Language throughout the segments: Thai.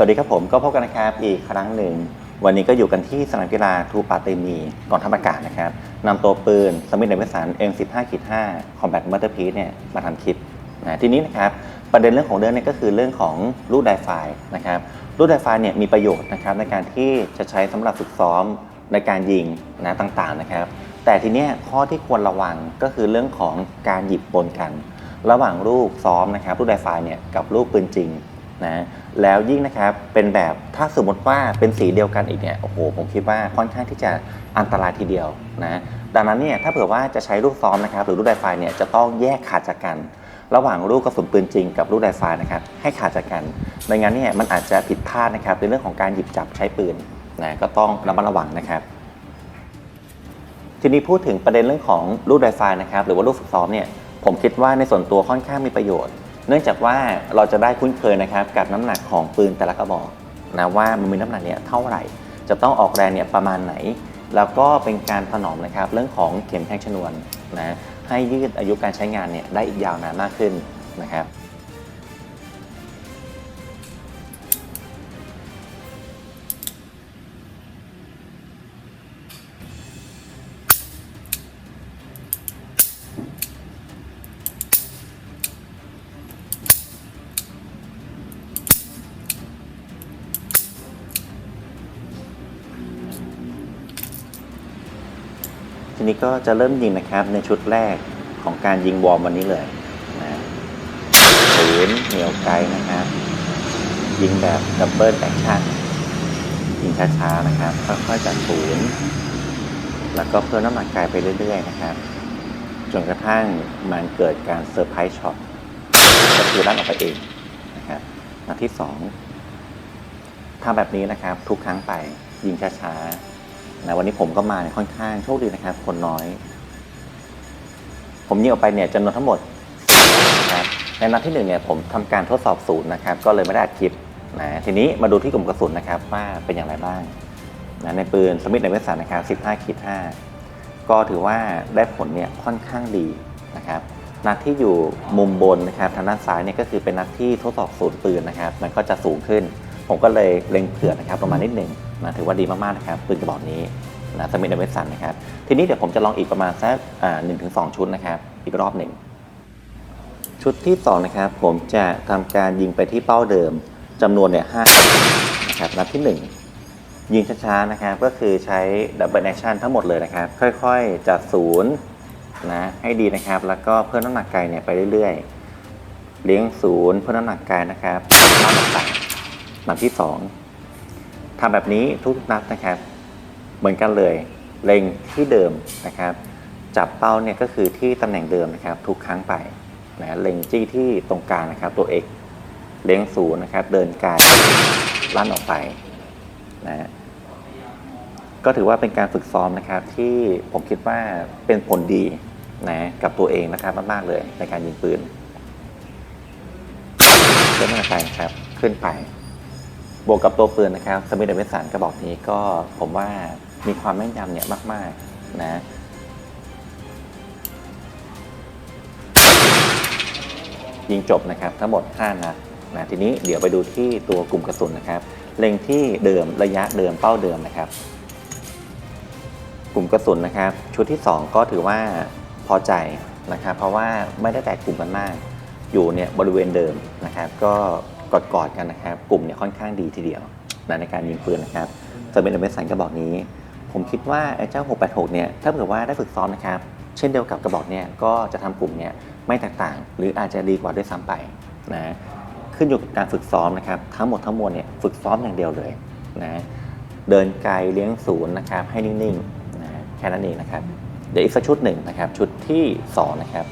สวัสดีครับผมก็พบกันนะครับอีกครั้งหนึ่ง วันนี้ก็อยู่กันที่สนามกีฬาทูปาเตมีกองทัพอากาศนะครับนำตัวปืนสมิธเนเวสัน M15-5 Combat Motor Piece เนี่ยมาทำคลิปนะทีนี้นะครับประเด็นเรื่องของเรื่องเนี้ก็คือเรื่องของลูกไดไฟนะครับลูกไดไฟเนี่ยมีประโยชน์นะครับในการที่จะใช้สำหรับฝึกซ้อมในการยิงนะต่างๆนะครับ แต่ทีเนี้ยข้อที่ควรระวังก็คือเรื่องของการหยิบปนกัน ระหว่างลูกซ้อมนะครับลูกไดไฟเนี่ยกับลูกปืนจริง นะแล้วยิ่งนะครับเป็นแบบถ้าสมมติว่าเป็นสีเดียวกันอีกเนี่ยโอ้โหผมคิดว่าค่อนข้างที่จะอันตรายทีเดียวนะดังนั้นเนี่ยถ้าเผื่อว่าจะใช้ลูกซ้อมนะครับหรือลูกไดไฟเนี่ยจะต้องแยกขาดจากกัน ระหว่างลูกกระสุนปืนจริงกับลูกไดไฟนะครับให้ขาดจากกันไม่งั้นเนี่ยมันอาจจะผิดพลาดนะครับในเรื่องของการหยิบจับใช้ปืนนะก็ต้องระมัดระวังนะครับทีนี้พูดถึงประเด็นเรื่องของลูกไดไฟนะครับหรือว่าลูกฝึกซ้อมเนี่ยผมคิดว่าในส่วนตัวค่อนข้างมีประโยชน์ เนื่องจากว่าเราจะได้คุ้นเคยนะครับกับน้ำหนักของปืนแต่ละกระบอกนะว่ามันมีน้ำหนักเนี่ยเท่าไหร่ จะต้องออกแรงเนี่ยประมาณไหน แล้วก็เป็นการถนอมนะครับเรื่องของเข็มแทงชนวนนะให้ยืดอายุการใช้งานเนี่ยได้อีกยาวนานมากขึ้นนะครับ ทีนี้ก็จะเริ่มยิงนะครับในชุดแรกของการยิงวอร์มวันนี้เลยนะศูนย์เหนียวไกลนะครับ ยิงแบบดับเบิลแอคชั่นยิงช้าๆนะครับค่อยๆจากศูนย์แล้วก็เพิ่มน้ำหนักกายไปเรื่อยๆนะครับจนกระทั่งมันเกิดการเซอร์ไพรส์ช็อตก็คือลั่นออกไปเองนะครับนัดที่สองทำแบบนี้นะครับทุกครั้งไปยิงช้าๆ นะวันนี้ผมก็มาเนี่ยค่อนข้างโชคดีนะครับ คนน้อย ผมยิงออกไปเนี่ยจำนวนทั้งหมดนะครับในนัดที่หนึ่งเนี่ยผมทำการทดสอบศูนย์นะครับ ก็เลยไม่ได้อัดคลิปนะทีนี้มาดูที่กลุ่มกระสุนนะครับว่าเป็นอย่างไรบ้างนะในปืนสมิธในเวสันนะครับ 15ขีด5ก็ถือว่าได้ผลเนี่ยค่อนข้างดีนะครับนัดที่อยู่มุมบนนะครับทางด้านซ้ายเนี่ยก็คือเป็นนัดที่ทดสอบศูนย์ปืนนะครับ มันก็จะสูงขึ้น ผมก็เลยเล็งเผื่อนะครับประมาณนิดหนึ่งนะถือว่าดีมากๆนะครับปืนกระบอกนี้นะสมิธในเวสันนะครับทีนี้เดี๋ยวผมจะลองอีกประมาณสักหนึ่งถึงสองชุดนะครับอีกรอบหนึ่งชุดที่สองนะครับผมจะทำการยิงไปที่เป้าเดิมจำนวนเนี่ยห้านะครับนัดที่หนึ่งยิงช้าๆนะครับก็คือใช้ดับเบิลแอคชั่นทั้งหมดเลยนะครับ ค่อยๆจากศูนย์นะให้ดีนะครับ แล้วก็เพิ่มน้ำหนักกายเนี่ยไปเรื่อยๆ เลี้ยงศูนย์เพิ่มน้ำหนักกายนะครับนัดต่าง ๆนัดที่สองทำแบบนี้ทุกนัดนะครับ เหมือนกันเลยเล็งที่เดิมนะครับ จับเป้าเนี่ยก็คือที่ตำแหน่งเดิมนะครับ ทุกครั้งไปนะเล็งจี้ที่ตรงกลางนะครับ ตัว x เลี้ยงศูนย์นะครับ เดินกายลั่นออกไปนะก็ถือว่าเป็นการฝึกซ้อมนะครับ ที่ผมคิดว่าเป็นผลดีนะกับตัวเองนะครับมากๆเลยในการยิงปืนเพิ่มน้ำหนักกายนะครับขึ้นไป บวกกับตัวปืนนะครับสมิธเดวิสันกระบอกนี้ก็ผมว่ามีความแม่นยำเนี่ยมาก ๆ นะยิงจบนะครับทั้งหมด 5 นัดนะทีนี้เดี๋ยวไปดูที่ตัวกลุ่มกระสุนนะครับ เล็งที่เดิมระยะเดิมเป้าเดิมนะครับ กลุ่มกระสุนนะครับ ชุดที่ 2 ก็ถือว่าพอใจนะครับ เพราะว่าไม่ได้แตกกลุ่มกันมาก อยู่เนี่ยบริเวณเดิมนะครับ ก็ กอดๆกันนะครับ กลุ่มเนี่ยค่อนข้างดีทีเดียวนะในการยิงปืนนะครับจะเป็นเอเมสันกระบอกนี้ ผมคิดว่าไอ้เจ้า 686 เนี่ยถ้าเผื่อว่าได้ฝึกซ้อมนะครับ เช่นเดียวกับกระบอกเนี่ยก็จะทำกลุ่มเนี่ยไม่แตกต่าง หรืออาจจะดีกว่าด้วยซ้ำไปนะขึ้นอยู่กับการฝึกซ้อมนะครับ ทั้งหมดทั้งมวลเนี่ยฝึกซ้อมอย่างเดียวเลยนะเดินไกลเลี้ยงศูนย์นะครับให้นิ่งๆนะแค่นั้นเองนะครับเดี๋ยวอีกสักชุดหนึ่งนะครับ ชุดที่สองนะครับ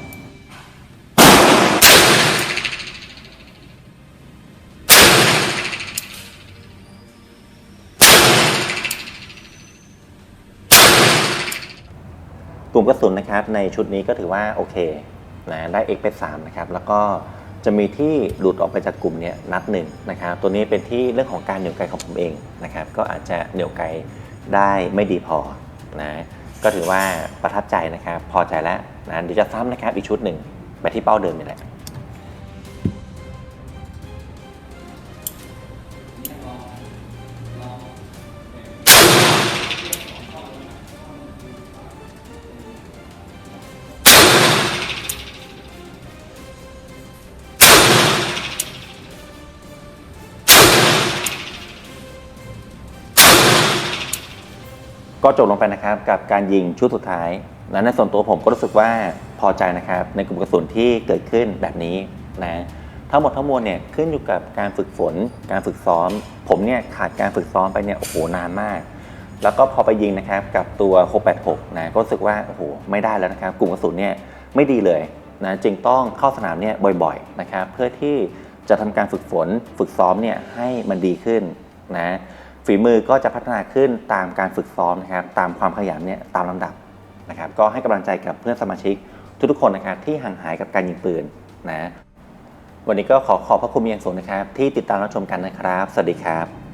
ลุ่มกระสุนนะครับในชุดนี้ก็ถือว่าโอเคนะได้ x ไป3นะครับแล้วก็จะมีที่หลุดออกไปจากกลุ่มนี้นัดหนึ่งนะครับตัวนี้เป็นที่เรื่องของการเหนี่ยวไกลของผมเองนะครับก็อาจจะเหนี่ยวไกลได้ไม่ดีพอนะก็ถือว่าประทับใจนะครับพอใจแล้วนะเดี๋ยวจะซ้ำนะครับอีกชุดหนึ่งไปที่เป้าเดิมนี่แหละ ก็จบลงไปนะครับกับการยิงชุดสุดท้ายและในส่วนตัวผมก็รู้สึกว่าพอใจนะครับ ในกลุ่มกระสุนที่เกิดขึ้นแบบนี้นะทั้งหมดทั้งมวลเนี่ยขึ้นอยู่กับการฝึกฝน การฝึกซ้อม ผมเนี่ยขาดการฝึกซ้อมไปเนี่ยโอ้โหนานมาก แล้วก็พอไปยิงนะครับกับตัว 686 นะก็รู้สึกว่าโอ้โหไม่ได้แล้วนะครับ กลุ่มกระสุนเนี่ยไม่ดีเลยนะจึงต้องเข้าสนามเนี่ยบ่อยๆนะครับเพื่อที่จะทำการฝึกฝนฝึกซ้อมเนี่ยให้มันดีขึ้นนะ ฝีมือก็จะพัฒนาขึ้นตามการฝึกซ้อมนะครับตามความขยันเนี่ยตามลำดับนะครับก็ให้กำลังใจกับเพื่อนสมาชิกทุกๆคนนะครับที่ห่างหายกับการยิงปืนนะวันนี้ก็ขอขอบพระคุณอย่างสูงนะครับ ที่ติดตามรับชมกันนะครับ สวัสดีครับ